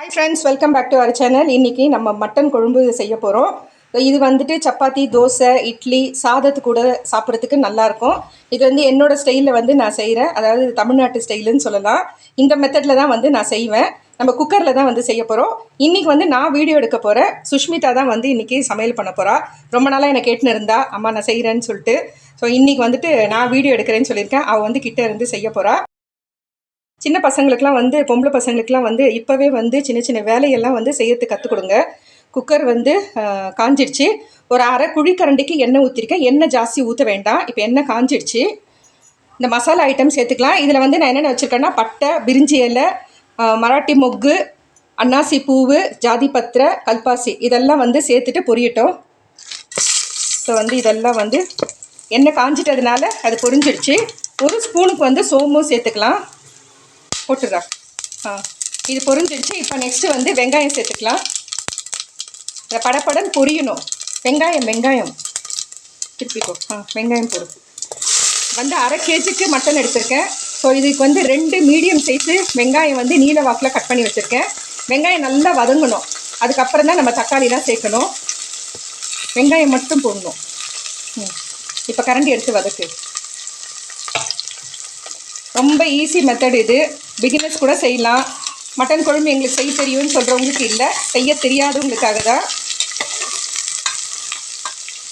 Hi friends welcome back to our channel இன்றைக்கி நம்ம mutton குழம்பு செய்ய போகிறோம் இது வந்துட்டு சப்பாத்தி தோசை இட்லி சாதத்து கூட சாப்பிட்றதுக்கு நல்லாயிருக்கும் இது வந்து என்னோட ஸ்டைலில் வந்து நான் செய்கிறேன் அதாவது தமிழ்நாட்டு ஸ்டைலுன்னு சொல்லலாம். இந்த மெத்தடில் தான் வந்து நான் செய்வேன். நம்ம குக்கரில் தான் வந்து செய்ய போகிறோம் இன்றைக்கி வந்து நான் வீடியோ எடுக்க போகிறேன் சுஷ்மிதா தான் வந்து இன்றைக்கி சமையல் பண்ண போகிறா ரொம்ப நாளாக என்னை கேட்டுன்னு இருந்தா அம்மா நான் செய்கிறேன்னு சொல்லிட்டு. ஸோ இன்றைக்கி வந்துட்டு நான் வீடியோ எடுக்கிறேன்னு சொல்லியிருக்கேன். அவள் வந்து கிட்டே இருந்து செய்ய போகிறா சின்ன பசங்களுக்குலாம் வந்து பொம்பளை பசங்களுக்குலாம் வந்து இப்போவே வந்து சின்ன சின்ன வேலையெல்லாம் வந்து செய்யறதுக்கு கற்றுக் கொடுங்க குக்கர் வந்து காஞ்சிடுச்சு. ஒரு அரை குழிக்கரண்டிக்கு எண்ணெய் ஊற்றிருக்கேன் எண்ணெய் ஜாஸ்தி ஊற்ற வேண்டாம். இப்போ எண்ணெய் காஞ்சிடுச்சு. இந்த மசாலா ஐட்டம் சேர்த்துக்கலாம். இதில் வந்து நான் என்னென்ன வச்சுருக்கேன்னா பட்டை பிரிஞ்சி இலை மராட்டி மொக்கு அன்னாசி பூவு ஜாதி பத்திரை கல்பாசி. இதெல்லாம் வந்து சேர்த்துட்டு பொரியட்டும். ஸோ வந்து இதெல்லாம் வந்து எண்ணெய் காஞ்சிட்டதுனால அது பொரிஞ்சிடுச்சு. ஒரு ஸ்பூனுக்கு வந்து சோம்பும் சேர்த்துக்கலாம். போட்டுடுறா. ஆ. இது பொரிஞ்சிடுச்சு. இப்போ நெக்ஸ்ட்டு வந்து வெங்காயம் சேர்த்துக்கலாம். இந்த படப்படன்னு பொரியணும். வெங்காயம் வெங்காயம். திருப்பிக்கோ ஆ வெங்காயம் போடு வந்து அரை கேஜிக்கு மட்டன் எடுத்திருக்கேன். ஸோ இதுக்கு வந்து ரெண்டு மீடியம் சைஸு வெங்காயம் வந்து நீல வாக்கில் கட் பண்ணி வச்சுருக்கேன். வெங்காயம் நல்லா வதங்கணும். அதுக்கப்புறம் தான் நம்ம தக்காளிலாம் சேர்க்கணும். வெங்காயம் மட்டும் போடணும். ம். இப்போ கரண்டி எடுத்து வதக்கு. ரொம்ப ஈஸி மெத்தட் இது. பிகினர்ஸ் கூட செய்யலாம். மட்டன் குழம்பு எங்களுக்கு செய்ய தெரியும்னு சொல்கிறவங்களுக்கு இல்லை. செய்ய தெரியாதவங்களுக்காக தான்.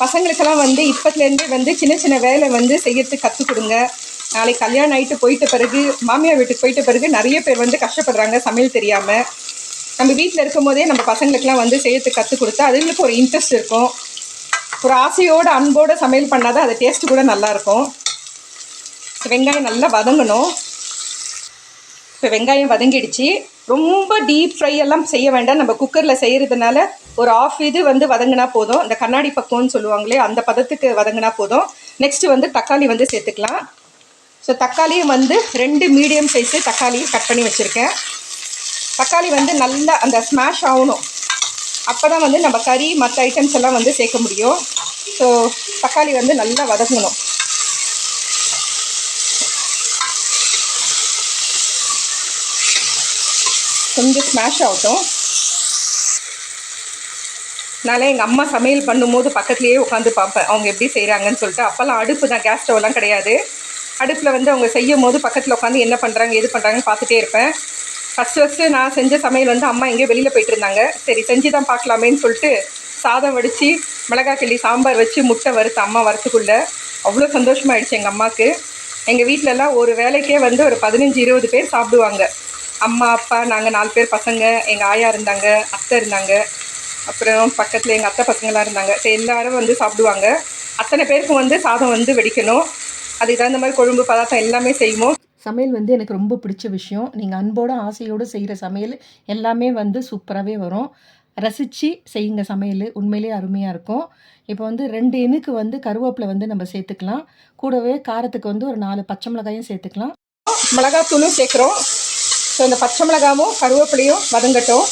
பசங்களுக்கெல்லாம் வந்து இப்போத்துலேருந்தே வந்து சின்ன சின்ன வேலை வந்து செய்யறதுக்கு கற்றுக் கொடுங்க. நாளைக்கு கல்யாணம் ஆகிட்டு போயிட்ட பிறகு மாமியார் வீட்டுக்கு போயிட்ட பிறகு நிறைய பேர் வந்து கஷ்டப்படுறாங்க சமையல் தெரியாமல் நம்ம வீட்டில் இருக்கும் போதே நம்ம பசங்களுக்கெல்லாம் வந்து செய்யறதுக்கு கற்றுக் கொடுத்தா அதுங்களுக்கு ஒரு இன்ட்ரெஸ்ட் இருக்கும். ஒரு ஆசையோடு அன்போட சமையல் பண்ணாதான் அது டேஸ்ட்டு கூட நல்லாயிருக்கும் வெங்காயம் நல்லா வதங்கணும். இப்போ வெங்காயம் வதங்கிடுச்சு. ரொம்ப டீப் ஃப்ரை எல்லாம் செய்ய வேண்டாம். நம்ம குக்கரில் செய்கிறதுனால ஒரு ஆஃப் இது வந்து வதங்கினா போதும். இந்த கண்ணாடி பக்குவம்னு சொல்லுவாங்களே அந்த பதத்துக்கு வதங்கினா போதும். நெக்ஸ்ட்டு வந்து தக்காளி வந்து சேர்த்துக்கலாம். ஸோ தக்காளியும் வந்து ரெண்டு மீடியம் சைஸு தக்காளி கட் பண்ணி வச்சுருக்கேன். தக்காளி வந்து நல்லா அந்த ஸ்மாஷ் ஆகணும். அப்போ தான் வந்து நம்ம கறி மற்ற ஐட்டம்ஸ் எல்லாம் வந்து சேர்க்க முடியும். ஸோ தக்காளி வந்து நல்லா வதங்கணும். கொஞ்சம் ஸ்மாஷ் ஆகட்டும். நானே எங்கள் அம்மா சமையல் பண்ணும்போது பக்கத்துலேயே உட்காந்து பார்ப்பேன். அவங்க எப்படி செய்கிறாங்கன்னு சொல்லிட்டு. அப்போல்லாம் அடுப்பு தான் கேஸ் ஸ்டவ்லாம் கிடையாது. அடுப்பில் வந்து அவங்க செய்யும் போது பக்கத்தில் உட்காந்து என்ன பண்ணுறாங்க எது பண்ணுறாங்கன்னு பார்த்துட்டே இருப்பேன். ஃபஸ்ட்டு ஃபஸ்ட்டு நான் செஞ்ச சமையல் வந்து அம்மா எங்கேயோ வெளியில் போயிட்டு இருந்தாங்க. சரி செஞ்சு தான் பார்க்கலாமேன்னு சொல்லிட்டு சாதம் வடித்து மிளகாய் கிள்ளி சாம்பார் வச்சு முட்டை வறுத்து அம்மா வரத்துக்குள்ளே அவ்வளோ சந்தோஷமாயிடுச்சு எங்கள் அம்மாவுக்கு எங்கள் வீட்டிலலாம் ஒரு வேலைக்கே வந்து ஒரு பதினஞ்சு இருபது பேர் சாப்பிடுவாங்க. அம்மா அப்பா நாங்கள் நாலு பேர் பசங்க எங்கள் ஆயா இருந்தாங்க அத்தை இருந்தாங்க அப்புறம் பக்கத்தில் எங்கள் அத்தை பசங்களாம் இருந்தாங்க. சரி எல்லாரும் வந்து சாப்பிடுவாங்க. அத்தனை பேருக்கும் வந்து சாதம் வந்து வெடிக்கணும். அதுக்கு தகுந்த மாதிரி கொழும்பு பதார்த்தம் எல்லாமே செய்வோம். சமையல் வந்து எனக்கு ரொம்ப பிடிச்ச விஷயம். நீங்கள் அன்போடு ஆசையோடு செய்கிற சமையல் எல்லாமே வந்து சூப்பராகவே வரும். ரசித்து செய்யுங்க சமையல். உண்மையிலே அருமையாக இருக்கும். இப்போ வந்து ரெண்டு இனுக்கு வந்து கருவேப்பிலை வந்து நம்ம சேர்த்துக்கலாம். கூடவே காரத்துக்கு வந்து ஒரு நாலு பச்சை மிளகாயும் சேர்த்துக்கலாம். மிளகாத்தூளும் சேர்க்குறோம். ஸோ இந்த பச்சை மிளகாவும் கருவேப்பிலையும் வதங்கட்டும்.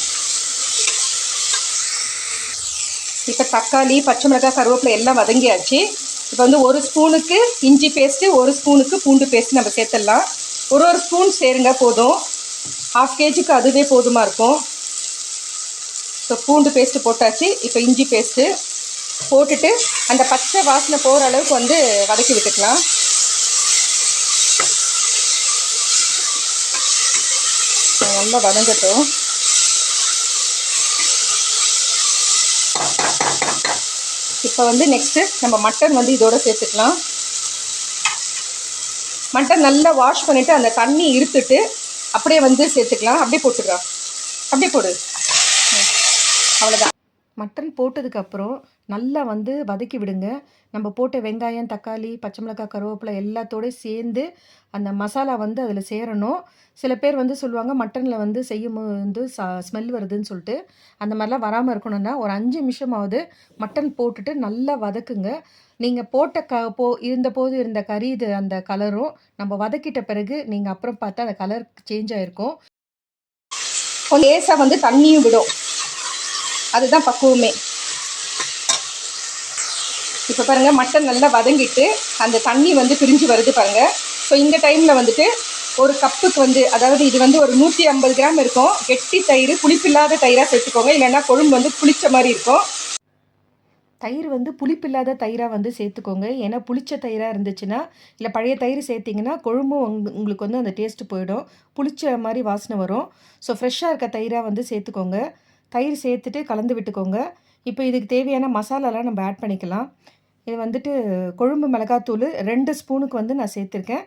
இப்போ தக்காளி பச்சை மிளகாய் கருவேப்பிலை எல்லாம் வதங்கியாச்சு. இப்போ வந்து ஒரு ஸ்பூனுக்கு இஞ்சி பேஸ்ட்டு ஒரு ஸ்பூனுக்கு பூண்டு பேஸ்ட் நம்ம சேர்த்துடலாம். ஒரு ஒரு ஸ்பூன் சேருங்க போதும். ஹாஃப் கேஜிக்கு அதுவே போதுமாக இருக்கும். ஸோ பூண்டு பேஸ்ட்டு போட்டாச்சு. இப்போ இஞ்சி பேஸ்ட்டு போட்டுட்டு அந்த பச்சை வாசனை போகிற அளவுக்கு வந்து வதக்கி விட்டுக்கலாம். நல்லா வதங்கட்டும். இப்போ வந்து நெக்ஸ்ட்டு நம்ம மட்டன் வந்து இதோட சேர்த்துக்கலாம். மட்டன் நல்லா வாஷ் பண்ணிவிட்டு அந்த தண்ணி இருத்துட்டு அப்படியே வந்து சேர்த்துக்கலாம். அப்படியே போட்டுக்கலாம் அப்படியே போடு. ம். அவ்வளோதான் மட்டன் போட்டதுக்கப்புறம் நல்லா வந்து வதக்கி விடுங்க. நம்ம போட்ட வெங்காயம் தக்காளி பச்சை மிளகாய் கருவேப்பிலை எல்லாத்தோடய சேர்ந்து அந்த மசாலா வந்து அதில் சேரணும். சில பேர் வந்து சொல்லுவாங்க மட்டனில் வந்து செய்யும் வந்து ச ஸ்மெல் வருதுன்னு சொல்லிட்டு. அந்த மாதிரிலாம் வராமல் இருக்கணும்னா ஒரு அஞ்சு நிமிஷமாவது மட்டன் போட்டுட்டு நல்லா வதக்குங்க. நீங்கள் போட்ட க போ இருந்தபோது இருந்த கறி இது அந்த கலரும் நம்ம வதக்கிட்ட பிறகு நீங்கள் அப்புறம் பார்த்தா அந்த கலர் சேஞ்ச் ஆகிருக்கும் லேசாக வந்து தண்ணியும் விடும். அதுதான் பக்குவமே. இப்போ பாருங்கள் மட்டன் நல்லா வதங்கிட்டு அந்த தண்ணி வந்து பிரிஞ்சு வருது பாருங்கள் ஸோ இந்த டைமில் வந்துட்டு ஒரு கப்புக்கு வந்து அதாவது இது வந்து ஒரு நூற்றி ஐம்பது கிராம் இருக்கும். கெட்டி தயிர் புளிப்பில்லாத தயிராக சேர்த்துக்கோங்க. இல்லைன்னா கொழும்பு வந்து புளிச்ச மாதிரி இருக்கும். தயிர் வந்து புளிப்பில்லாத தயிராக வந்து சேர்த்துக்கோங்க. ஏன்னா புளிச்ச தயிராக இருந்துச்சுன்னா இல்லை பழைய தயிர் சேர்த்திங்கன்னா கொழும்பும் உங்களுக்கு வந்து அந்த டேஸ்ட்டு போயிடும். புளிச்ச மாதிரி வாசனை வரும். ஸோ ஃப்ரெஷ்ஷாக இருக்க தயிராக வந்து சேர்த்துக்கோங்க. தயிர் சேர்த்துட்டு கலந்து விட்டுக்கோங்க. இப்போ இதுக்கு தேவையான மசாலாலாம் நம்ம ஆட் பண்ணிக்கலாம். இது வந்துட்டு கொழும்பு மிளகாத்தூள் ரெண்டு ஸ்பூனுக்கு வந்து நான் சேர்த்துருக்கேன்.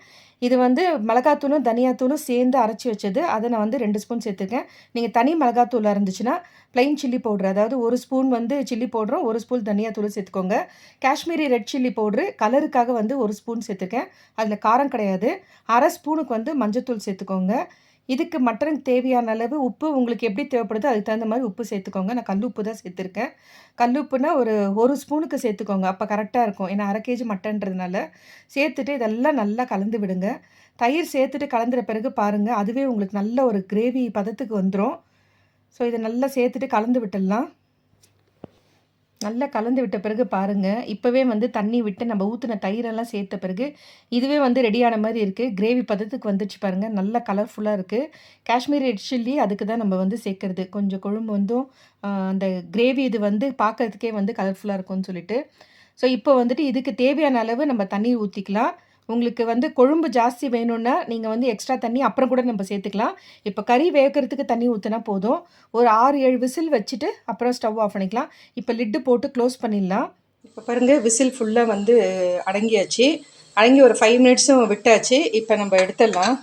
இது வந்து மிளகாத்தூளும் தனியாத்தூளும் சேர்ந்து அரைச்சி வச்சது. அதை நான் வந்து ரெண்டு ஸ்பூன் சேர்த்துருக்கேன். நீங்கள் தனி மிளகாத்தூளாக இருந்துச்சுன்னா ப்ளைன் சில்லி பவுடர் அதாவது ஒரு ஸ்பூன் வந்து சில்லி பவுடரும் ஒரு ஸ்பூன் தனியாத்தூளும் சேர்த்துக்கோங்க. காஷ்மீரி ரெட் சில்லி பவுட்ரு கலருக்காக வந்து ஒரு ஸ்பூன் சேர்த்துருக்கேன். அதில் காரம் கிடையாது. அரை ஸ்பூனுக்கு வந்து மஞ்சத்தூள் சேர்த்துக்கோங்க. இதுக்கு மட்டனுக்கு தேவையான அளவு உப்பு உங்களுக்கு எப்படி தேவைப்படுதோ அதுக்கு தகுந்த மாதிரி உப்பு சேர்த்துக்கோங்க. நான் கல் உப்பு தான் சேர்த்துருக்கேன். கல் உப்புனா ஒரு ஒரு ஸ்பூனுக்கு சேர்த்துக்கோங்க. அப்போ கரெக்டாக இருக்கும். ஏன்னா அரை கேஜி மட்டன்றதுனால சேர்த்துட்டு இதெல்லாம் நல்லா கலந்து விடுங்க. தயிர் சேர்த்துட்டு கலந்துற பிறகு பாருங்கள் அதுவே உங்களுக்கு நல்ல ஒரு கிரேவி பதத்துக்கு வந்துடும் ஸோ இதை நல்லா சேர்த்துட்டு கலந்து விட்டுடலாம். நல்லா கலந்து விட்ட பிறகு பாருங்கள் இப்போவே வந்து தண்ணி விட்டு நம்ம ஊற்றின தயிரெல்லாம் சேர்த்த பிறகு இதுவே வந்து ரெடியான மாதிரி இருக்குது கிரேவி பதத்துக்கு வந்துச்சு பாருங்கள் நல்லா கலர்ஃபுல்லாக இருக்குது காஷ்மீரி ரெட் சில்லி அதுக்கு தான் நம்ம வந்து சேர்க்குறது. கொஞ்சம் கொழும்பு வந்தும் அந்த கிரேவி இது வந்து பார்க்கறதுக்கே வந்து கலர்ஃபுல்லாக இருக்கும்னு சொல்லிட்டு. ஸோ இப்போ வந்துட்டு இதுக்கு தேவையான அளவு நம்ம தண்ணீர் ஊற்றிக்கலாம் உங்களுக்கு வந்து கொழும்பு ஜாஸ்தி வேணும்னா நீங்கள் வந்து எக்ஸ்ட்ரா தண்ணி அப்புறம் கூட நம்ம சேர்த்துக்கலாம். இப்போ கறி வேகிறதுக்கு தண்ணி ஊற்றினா போதும். ஒரு ஆறு ஏழு விசில் வச்சுட்டு அப்புறம் ஸ்டவ் ஆஃப் பண்ணிக்கலாம். இப்போ லிட்டு போட்டு க்ளோஸ் பண்ணிடலாம். இப்போ பாருங்கள் விசில் ஃபுல்லாக வந்து அடங்கியாச்சு. அடங்கி ஒரு ஃபைவ் மினிட்ஸும் விட்டாச்சு. இப்போ நம்ம எடுத்துடலாம்.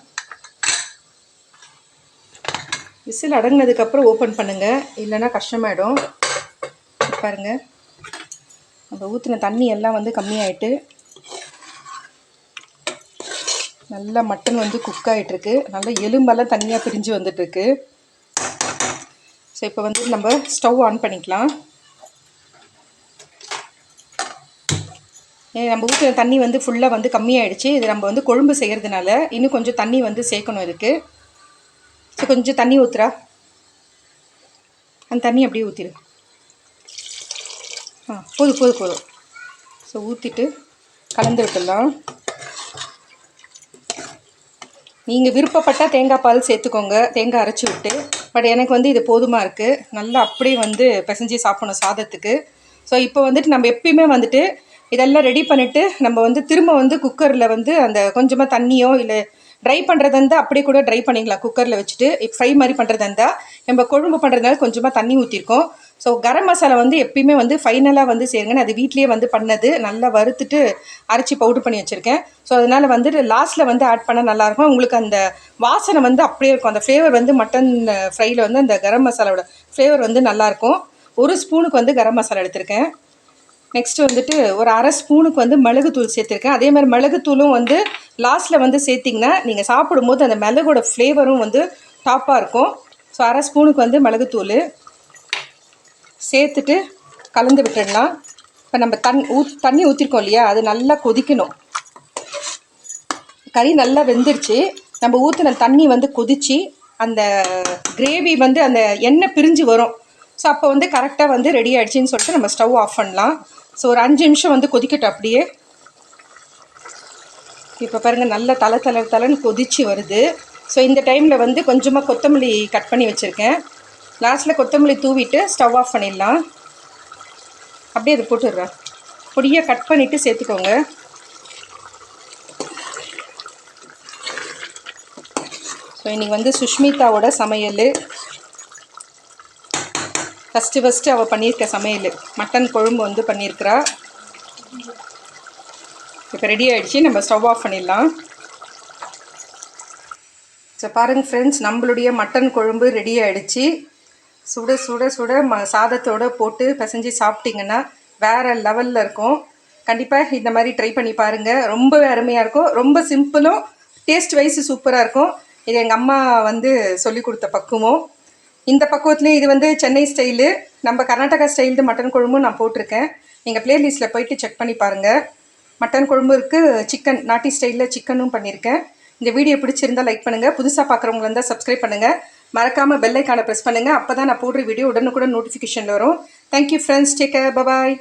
விசில் அடங்கினதுக்கப்புறம் ஓப்பன் பண்ணுங்கள் இல்லைன்னா கஷ்டமாயிடும். பாருங்கள் நம்ம ஊற்றின தண்ணி எல்லாம் வந்து கம்மியாயிட்டு நல்லா மட்டன் வந்து குக் ஆகிட்டுருக்கு நல்லா எலும்பெல்லாம் தனியாக பிரிஞ்சு வந்துட்டுருக்கு. ஸோ இப்போ வந்து நம்ம ஸ்டவ் ஆன் பண்ணிக்கலாம். ஏ, நம்ம ஊற்றுற தண்ணி வந்து ஃபுல்லாக வந்து கம்மியாயிடுச்சு. இது நம்ம வந்து கொழும்பு செய்கிறதுனால இன்னும் கொஞ்சம் தண்ணி வந்து சேர்க்கணும் இதுக்கு. ஸோ கொஞ்சம் தண்ணி ஊற்றுறா அந்த தண்ணி அப்படியே ஊற்றிடு ஆ போதும் போதும் போதும். ஸோ ஊற்றிட்டு கலந்து விட்டுடலாம். நீங்கள் விருப்பப்பட்டால் தேங்காய் பால் சேர்த்துக்கோங்க. தேங்காய் அரைச்சி விட்டு. பட் எனக்கு வந்து இது போதுமாக இருக்குது நல்லா அப்படியே வந்து பிசைஞ்சு சாப்பிடணும் சாதத்துக்கு. ஸோ இப்போ வந்துட்டு நம்ம எப்பயுமே வந்துட்டு இதெல்லாம் ரெடி பண்ணிவிட்டு நம்ம வந்து திரும்ப வந்து குக்கரில் வந்து அந்த கொஞ்சமாக தண்ணியோ இல்லை ட்ரை பண்ணுறதா இருந்தால் அப்படியே கூட ட்ரை பண்ணிக்கலாம். குக்கரில் வச்சுட்டு ஃப்ரை மாதிரி பண்ணுறதா இருந்தால் நம்ம கொழும்பு பண்ணுறதுனால கொஞ்சமாக தண்ணி ஊற்றிருக்கோம் ஸோ கரம் மசாலா வந்து எப்பயுமே வந்து ஃபைனலாக வந்து சேருங்கன்னு அது வீட்லேயே வந்து பண்ணது. நல்லா வறுத்துட்டு அரைச்சி பவுடர் பண்ணி வச்சுருக்கேன். ஸோ அதனால் வந்துட்டு லாஸ்ட்டில் வந்து ஆட் பண்ணால் நல்லாயிருக்கும் உங்களுக்கு அந்த வாசனை வந்து அப்படியே இருக்கும். அந்த ஃப்ளேவர் வந்து மட்டன் ஃப்ரையில் வந்து அந்த கரம் மசாலாவோட ஃப்ளேவர் வந்து நல்லாயிருக்கும் ஒரு ஸ்பூனுக்கு வந்து கரம் மசாலா எடுத்திருக்கேன். நெக்ஸ்ட் வந்துட்டு ஒரு அரை ஸ்பூனுக்கு வந்து மிளகுத்தூள் சேர்த்துருக்கேன். அதே மாதிரி மிளகுத்தூளும் வந்து லாஸ்ட்டில் வந்து சேர்த்திங்கன்னா நீங்கள் சாப்பிடும்போது அந்த மிளகோட ஃப்ளேவரும் வந்து டாப்பாக இருக்கும். ஸோ அரை ஸ்பூனுக்கு வந்து மிளகுத்தூள். சேர்த்துட்டு கலந்து விட்டுடலாம். இப்போ நம்ம தண் ஊத் தண்ணி ஊற்றிருக்கோம் இல்லையா? அது நல்லா கொதிக்கணும். கறி நல்லா வெந்துருச்சு. நம்ம ஊற்றின தண்ணி வந்து கொதிச்சு அந்த கிரேவி வந்து அந்த எண்ணெய் பிரிஞ்சு வரும். ஸோ அப்போ வந்து கரெக்டாக வந்து ரெடி ஆகிடுச்சின்னு சொல்லிட்டு நம்ம ஸ்டவ் ஆஃப் பண்ணலாம். ஸோ ஒரு அஞ்சு நிமிஷம் வந்து கொதிக்கட்டும் அப்படியே. இப்போ பாருங்கள் நல்லா தலை தலை தலைன்னு கொதிச்சு வருது. ஸோ இந்த டைமில் வந்து கொஞ்சமாக கொத்தமல்லி கட் பண்ணி வச்சுருக்கேன். லாஸ்ட்டில் கொத்தமல்லி தூவிட்டு ஸ்டவ் ஆஃப் பண்ணிடலாம். அப்படியே அதை போட்டுடுறேன். பொடியாக கட் பண்ணிவிட்டு சேர்த்துக்கோங்க. ஸோ இன்றைக்கி வந்து சுஷ்மிதாவோட சமையல். ஃபஸ்ட்டு ஃபஸ்ட்டு அவள் பண்ணியிருக்க சமையல். மட்டன் குழம்பு வந்து பண்ணியிருக்கிறா. இப்போ ரெடி ஆகிடுச்சு நம்ம ஸ்டவ் ஆஃப் பண்ணிடலாம். ஸோ பாருங்க ஃப்ரெண்ட்ஸ் நம்மளுடைய மட்டன் குழம்பு ரெடி ஆகிடுச்சு சுட சுட சுட ம சாதத்தோடு போட்டு பிசைஞ்சு சாப்பிட்டிங்கன்னா வேறு லெவலில் இருக்கும். கண்டிப்பாக இந்த மாதிரி ட்ரை பண்ணி பாருங்கள் ரொம்பவே அருமையாக இருக்கும். ரொம்ப சிம்பிளும் டேஸ்ட் வைஸ் சூப்பராக இருக்கும். இது எங்கள் அம்மா வந்து சொல்லி கொடுத்த பக்குவம். இந்த பக்குவத்துலேயும் இது வந்து சென்னை ஸ்டைலு நம்ம கர்நாடகா ஸ்டைல்டு மட்டன் குழம்பும் நான் போட்டிருக்கேன். நீங்கள் ப்ளேலிஸ்ட்டில் போயிட்டு செக் பண்ணி பாருங்கள் மட்டன் குழம்பு இருக்குது சிக்கன் நாட்டி ஸ்டைலில் சிக்கனும் பண்ணியிருக்கேன் இந்த வீடியோ பிடிச்சிருந்தா லைக் பண்ணுங்கள் புதுசாக பார்க்குறவங்களா இருந்தால் சப்ஸ்கிரைப் பண்ணுங்கள் மறக்காமல் பெல்லைக்கான ப்ரெஸ் பண்ணுங்கள் அப்போ தான் நான் போடுற வீடியோ உடனுக்குடன் நோட்டிஃபிகேஷன் வரும். Thank you friends take care bye bye